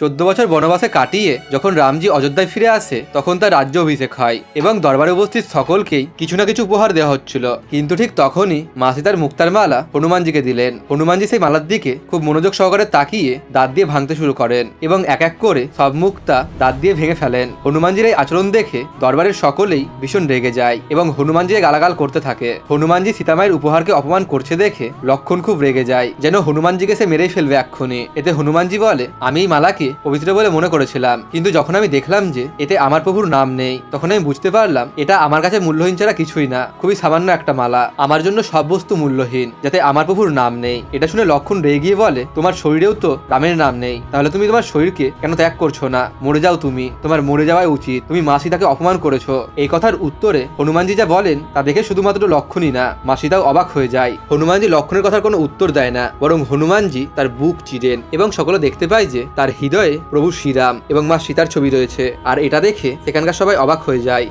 চোদ্দ বছর বনবাসে কাটিয়ে যখন রামজি অযোধ্যায় ফিরে আসে, তখন তার রাজ্য অভিষেক হয় এবং দরবারে উপস্থিত সকলকেই কিছু না কিছু উপহার দেওয়া হচ্ছিল। কিন্তু ঠিক তখনই মাসি তার মুক্তার মালা হনুমানজিকে দিলেন। হনুমানজি সেই মালার দিকে খুব মনোযোগ সহকারে তাকিয়ে দাঁত দিয়ে ভাঙতে শুরু করেন এবং এক এক করে সব মুক্তা দাঁত দিয়ে ভেঙে ফেলেন। হনুমানজির এই আচরণ দেখে দরবারের সকলেই ভীষণ রেগে যায় এবং হনুমানজিকে গালাগাল করতে থাকে। হনুমানজি সীতামায়ের উপহারকে অপমান করছে দেখে লক্ষণ খুব রেগে যায়, যেন হনুমানজিকে সে মেরেই ফেলবে এক্ষুনি। এতে হনুমানজি বলে, আমি এই মালাকে পবিত্র বলে মনে করেছিলাম। কিন্তু যখন আমি দেখলাম যে এতে আমার প্রভুর নাম নেই, তখন আমি বুঝতে পারলাম এটা আমার কাছে মূল্যহীন ছাড়া কিছুই না, খুবই সামান্য একটা মালা। আমার জন্য সব বস্তু মূল্যহীন, যাতে আমার প্রভুর নাম নেই। এটা শুনে লক্ষণ রেগে গিয়ে বলে, তোমার শরীরেও তো রামের নাম নেই। তাহলে তুমি তোমার শরীরকে কেন ত্যাগ করছ না? মরে যাও তুমি। তোমার মরে যাওয়াই উচিত। তুমি মা সীতাকে অপমান করেছ। এই কথার উত্তরে হনুমানজি যা বলেন, তা দেখে শুধুমাত্র লক্ষণই না মা সীতাও অবাক হয়ে যায়। হনুমানজি লক্ষণের কথার কোনো উত্তর দেয় না, বরং হনুমানজি তার বুক চিরেন এবং সকলে দেখতে পায় যে তার হৃদয়ে প্রভু শ্রীরাম এবং মা সীতার ছবি রয়েছে। আর এটা দেখে সেখানকার সবাই অবাক হয়ে যায়।